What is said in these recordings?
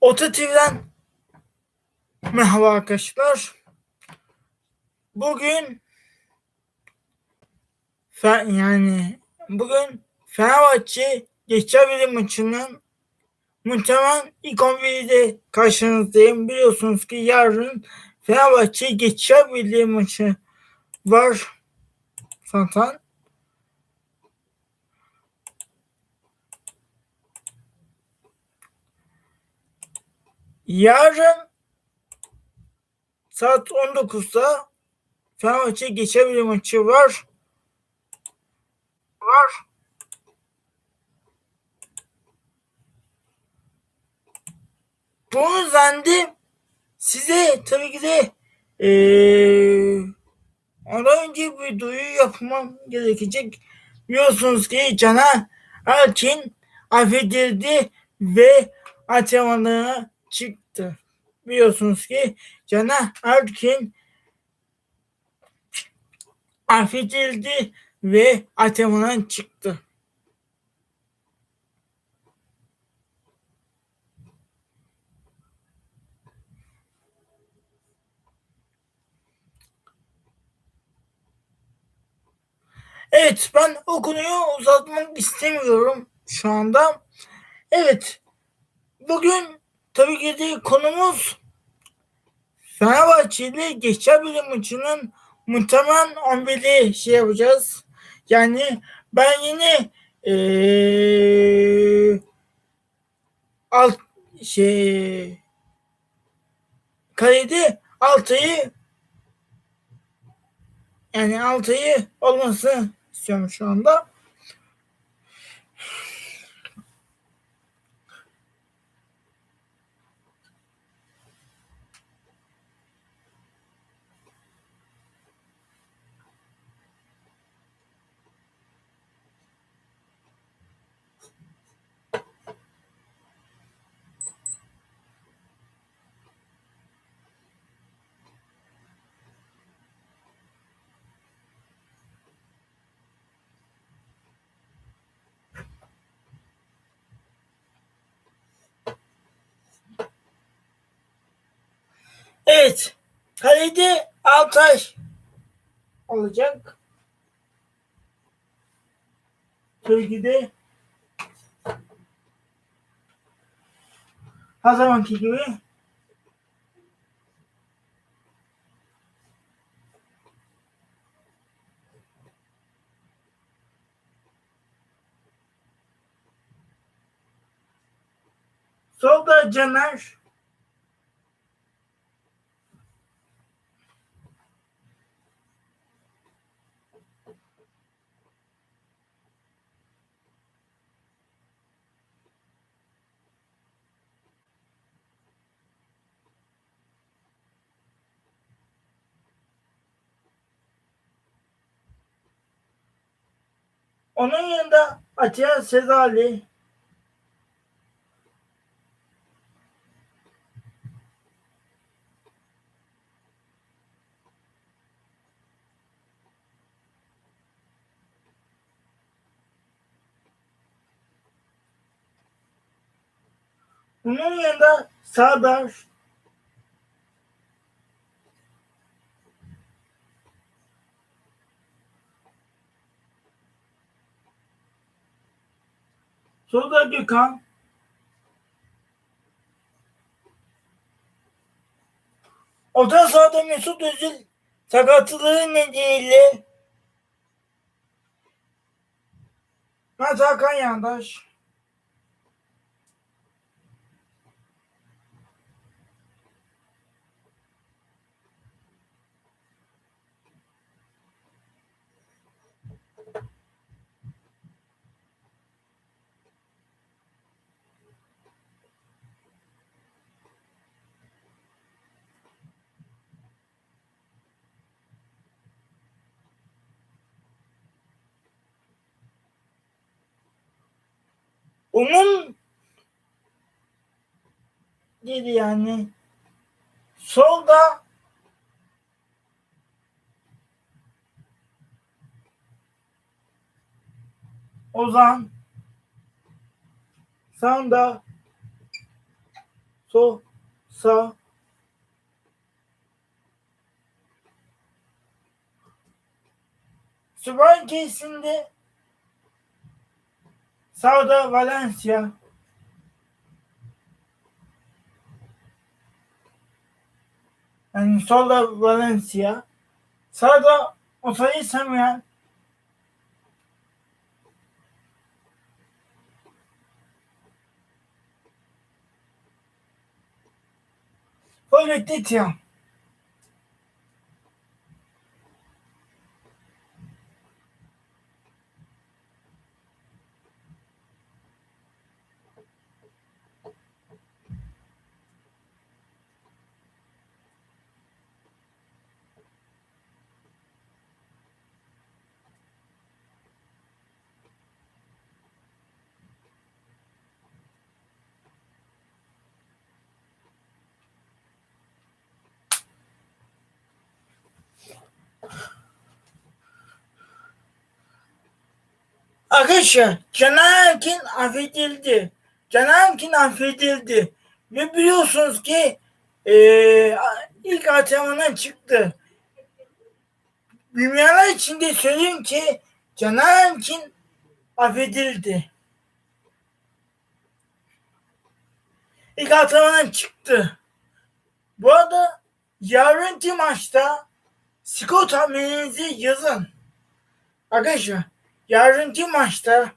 Ota TV'den merhaba arkadaşlar. Bugün yani bugün Fenerbahçe Geçebilir maçının muhtemelen ilk 11'de karşınızdayım. Biliyorsunuz ki yarın Fenerbahçe Geçebilir maçı var zaten. Yarın saat 19'da Fenerbahçe geçebilir maçı var. Var. Bu yüzden de size tabii ki de eee ondan önce bir duyuru yapmam gerekecek. Biliyorsunuz ki Caner Erkin affedildi ve antrenmanlara çıktı. Biliyorsunuz ki Caner Erkin affedildi ve antrenmandan çıktı. Evet ben o konuyu uzatmak istemiyorum şu anda. Evet bugün tabii ki de konumuz Fenerbahçe ile geçebilir maçının muhtemelen 11'i şey yapacağız. Yani ben yine ee, alt şey kalede Altay'ı yani Altay'ı olması istiyorum şu anda. Evet. Kalede Altay olacak. Tabii ki de her zamanki gibi. Solda Caner Onun yanında Atiye Sezali Bunun yanında Serdar Solda Gökhan. Orta sahada Mesut Özil sakatlığı nedeniyle Mert Hakan Yandaş Onun dedi yani solda Ozan sağında sol, sağ. Süperkesinde sağda Valencia. Yani solda Valencia. Sağda Osayi Samuel. Forvet'te Tiam. Arkadaşlar Erkin affedildi. Erkin affedildi. Ve biliyorsunuz ki eee ilk antrenmandan çıktı. Dünyalar içinde söyleyeyim ki Erkin affedildi. İlk antrenmandan çıktı. Bu arada yarınki maçta skor tahmininizi yazın. Arkadaşlar yarınki maçta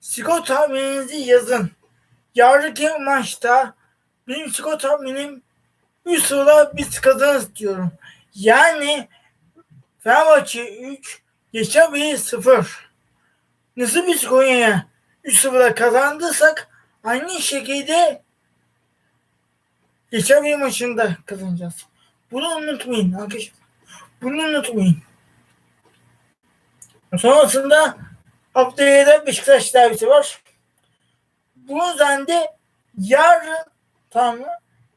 skor tahmininizi yazın. Yarınki maçta benim skor tahminim 3 sıra biz kazanırız diyorum. Yani Fenerbahçe 3, Geçen 0. Nasıl biz Konya'ya 3 sıra kazandıysak aynı şekilde Geçen bir maçında kazanacağız. Bunu unutmayın arkadaşlar. Bunu unutmayın. Sonrasında haftaya da Beşiktaş derbisi var. Bunun üzerinde yarın tamam mı?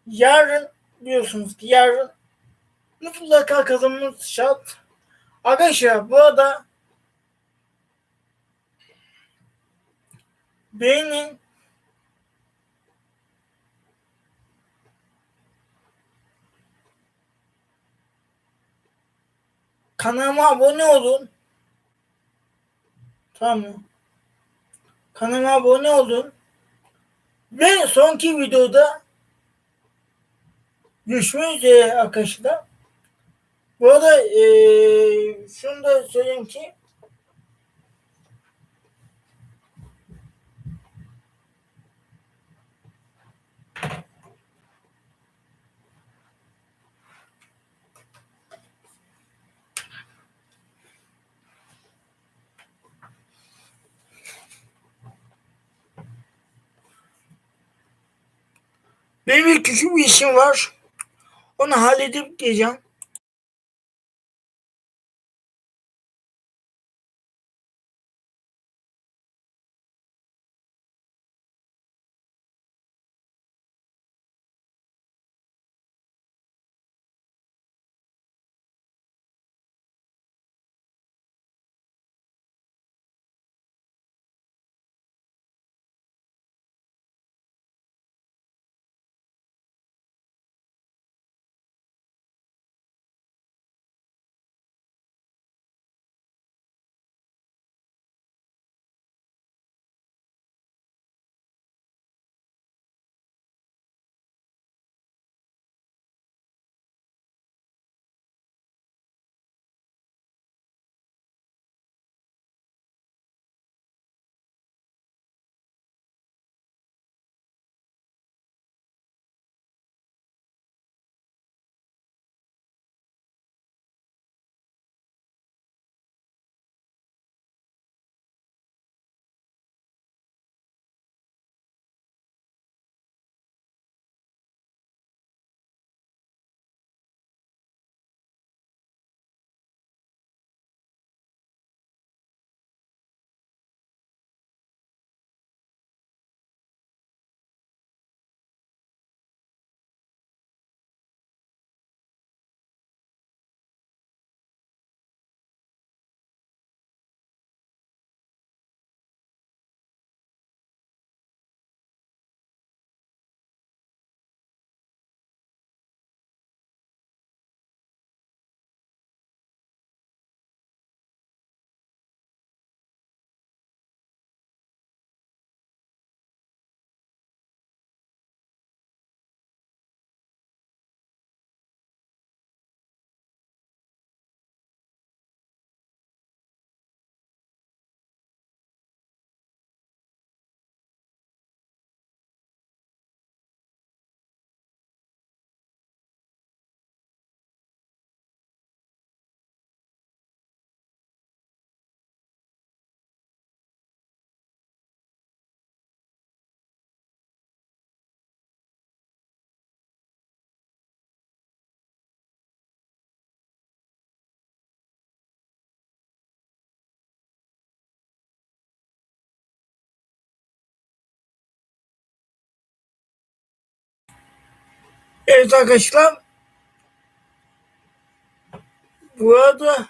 Yarın diyorsunuz ki yarın mutlaka kazanmamız şart. Arkadaşlar bu arada beğenin kanalıma abone olun. Tamam? Kanalıma abone olun. Ve sonki videoda görüşmek üzere arkadaşlar. Bu arada ee, şunu da söyleyeyim ki benim küçük bir işim var. Onu halledip geleceğim. Evet arkadaşlar. Bu arada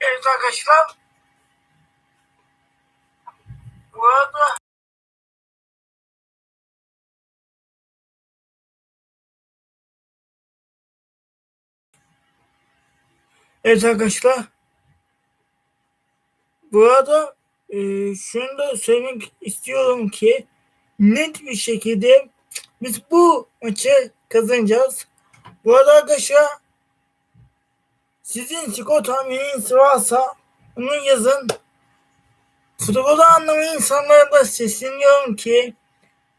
evet arkadaşlar. Bu arada Evet arkadaşlar. Bu arada e, şunu da söylemek istiyorum ki net bir şekilde biz bu maçı kazanacağız. Bu arada arkadaşlar sizin skor tahmininiz varsa onu yazın. Futbolu anlamayan insanlara da sesleniyorum ki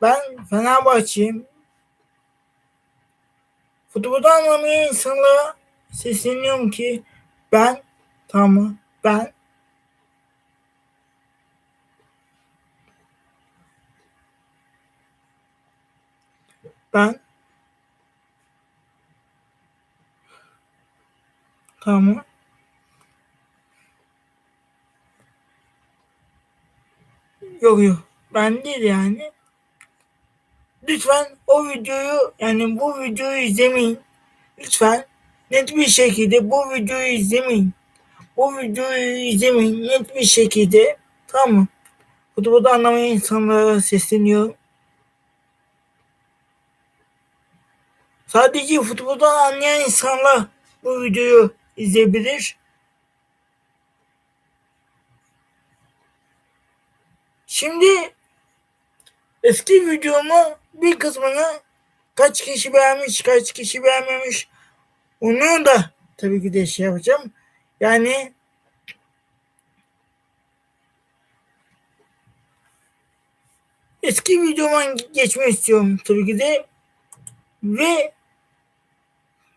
ben Fenerbahçe'yim. Futbolu anlamayan insanlara sesleniyorum ki ben tamam ben ben tamam. Yok yok. Ben değil yani. Lütfen o videoyu yani bu videoyu izlemeyin. Lütfen net bir şekilde bu videoyu izlemeyin. Bu videoyu izlemeyin net bir şekilde. Tamam mı? Futbolu anlamayan insanlara sesleniyorum. Sadece futboldan anlayan insanlar bu videoyu izleyebilir. Şimdi eski videomu bir kısmını kaç kişi beğenmiş, kaç kişi beğenmemiş onu da tabii ki de şey yapacağım. Yani eski videoma geçmek istiyorum tabii ki de ve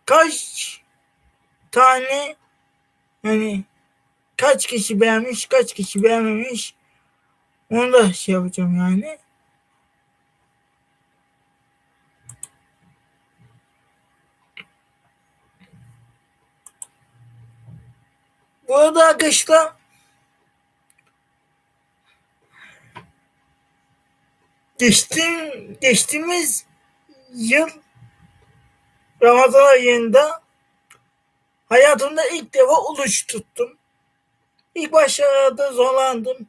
kaç tane yani kaç kişi beğenmiş kaç kişi beğenmemiş onu da şey yapacağım yani. Bu arada arkadaşlar geçtiğim, geçtiğimiz yıl Ramazan ayında hayatımda ilk defa oruç tuttum. İlk başlarda zorlandım.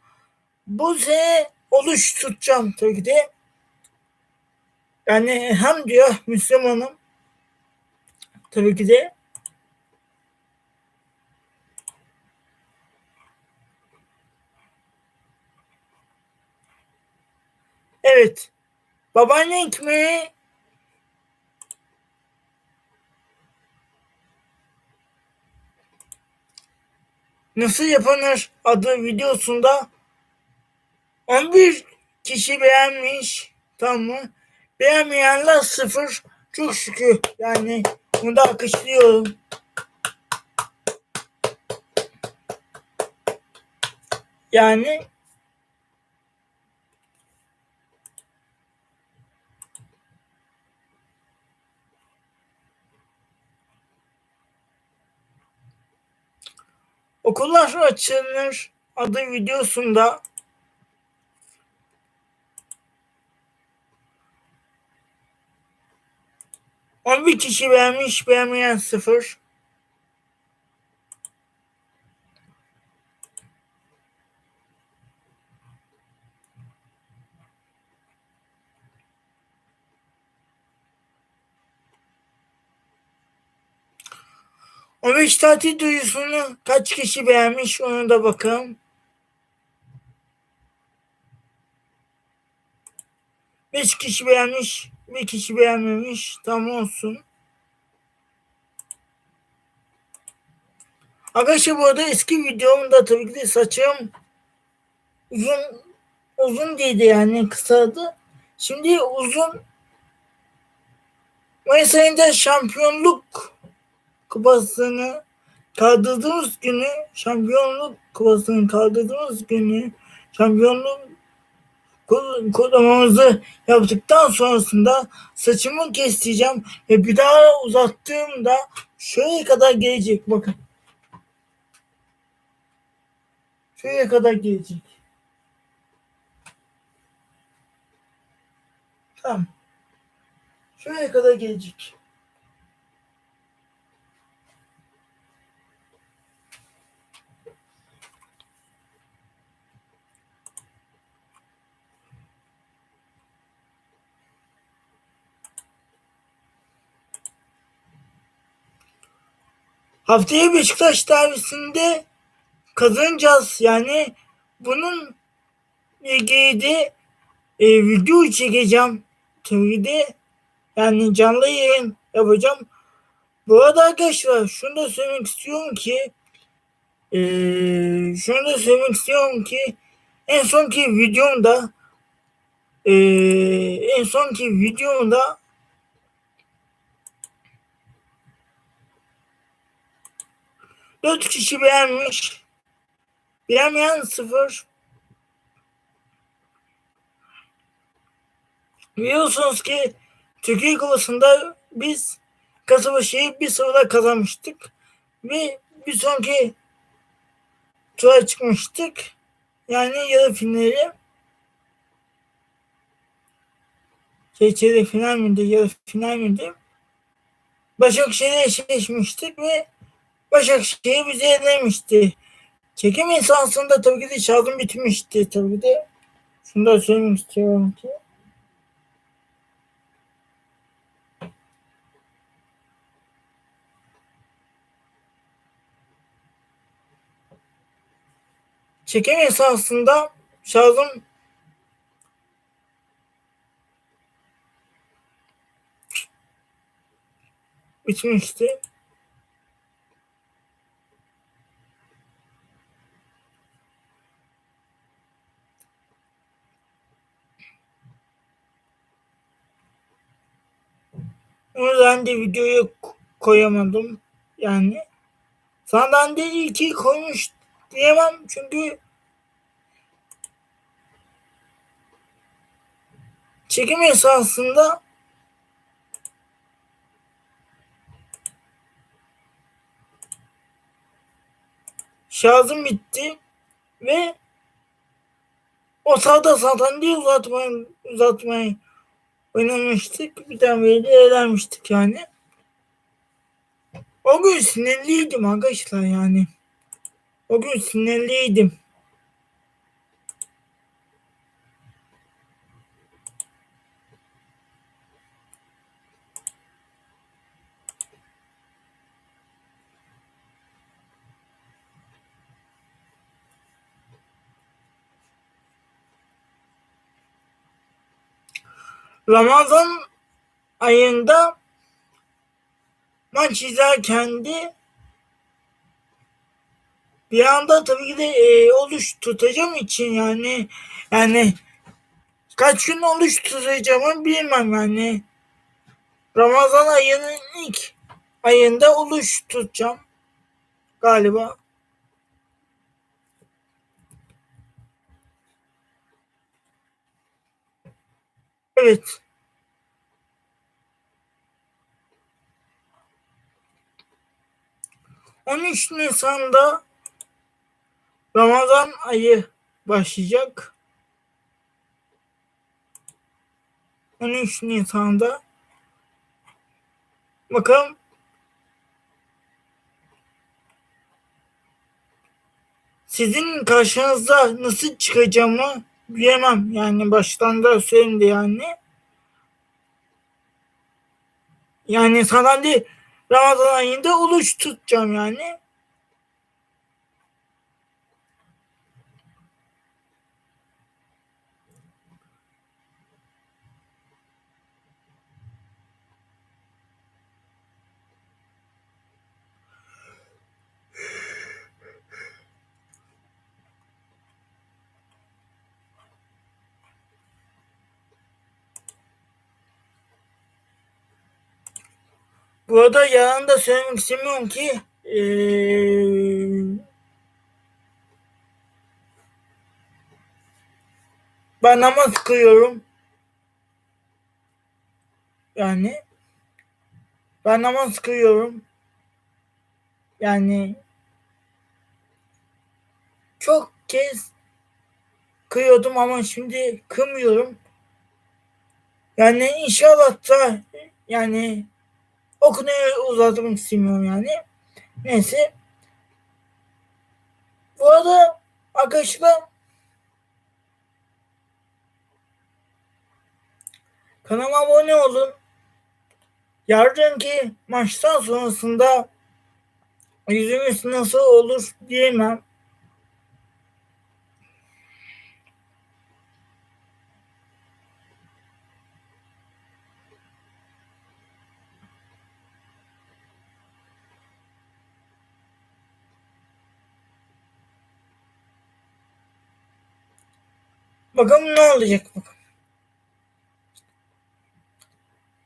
Bu sene oruç tutacağım tabii de. Yani hem diyor Müslümanım tabii ki de Evet. Babaanne ekmeği nasıl yapılır adı videosunda 11 kişi beğenmiş. Tamam mı? Beğenmeyenler sıfır. Çok şükür. Yani bunu da alkışlıyorum. Yani Okullar açılır adı videosunda on bir kişi beğenmiş beğenmeyen sıfır. Beş tatil duyusunu kaç kişi beğenmiş onu da bakalım. Beş kişi beğenmiş, bir kişi beğenmemiş. Tam olsun. Arkadaşlar bu arada eski videomda tabii ki de saçım uzun uzun değildi yani kısadı. Şimdi uzun Mayıs ayında şampiyonluk kupasını kaldırdığımız günü şampiyonluk kupasını kaldırdığımız günü şampiyonluk kodlamamızı yaptıktan sonrasında saçımı kestireceğim ve bir daha uzattığımda şuraya kadar gelecek bakın. Şuraya kadar gelecek. Tamam. Şuraya kadar gelecek. Haftaya Beşiktaş derbisinde kazanacağız. Yani bunun ilgili de e, video çekeceğim. Tabii de yani canlı yayın yapacağım. Bu arada arkadaşlar şunu da söylemek istiyorum ki e, şunu da söylemek istiyorum ki en sonki videomda e, en sonki videomda dört kişi beğenmiş. Beğenmeyen sıfır. Biliyorsunuz ki Türkiye Kupası'nda biz Kasımpaşa'yı bir sıfırda kazanmıştık. Ve bir sonraki tura çıkmıştık. Yani yarı finali. Şey, çeyrek final miydi, yarı final miydi? Başakşehir'e eşleşmiştik ve Başakşehir bizi elemişti. Çekim esasında tabii ki de şarjım bitmişti tabii de. Şunu da söylemek istiyorum ki. Çekim esasında şarjım bitmişti. O yüzden de videoya koyamadım. Yani iyi ki koymuş diyemem çünkü çekim esasında şarjım bitti ve o sağda zaten diye uzatmayı uzatmayı oynamıştık. Bir tane böyle eğlenmiştik yani. O gün sinirliydim arkadaşlar yani. O gün sinirliydim. Ramazan ayında maç izlerken de bir anda tabii ki de e, oruç tutacağım için yani yani kaç gün oruç tutacağımı bilmem yani. Ramazan ayının ilk ayında oruç tutacağım galiba. Evet. On üç Nisan'da Ramazan ayı başlayacak. 13 Nisan'da bakalım sizin karşınıza nasıl çıkacağımı bilemem. Yani baştan da söyleyeyim de yani. Yani sana de Ramazan ayında oruç tutacağım yani. Bu arada yalan da söylemek istemiyorum ki ee, ben namaz kılıyorum. Yani ben namaz kılıyorum. Yani çok kez kıyıyordum ama şimdi kımıyorum. Yani inşallah da yani o konuyu uzatmak istemiyorum yani. Neyse. Bu arada arkadaşlar kanalıma abone olun. Yarınki maçtan sonrasında yüzümüz nasıl olur diyemem. Bakalım ne olacak bakalım.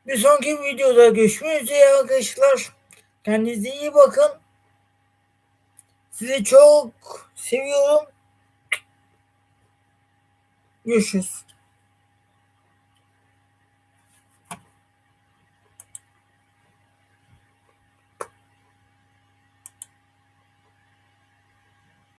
Bir sonraki videoda görüşmek üzere arkadaşlar. Kendinize iyi bakın. Sizi çok seviyorum. Görüşürüz.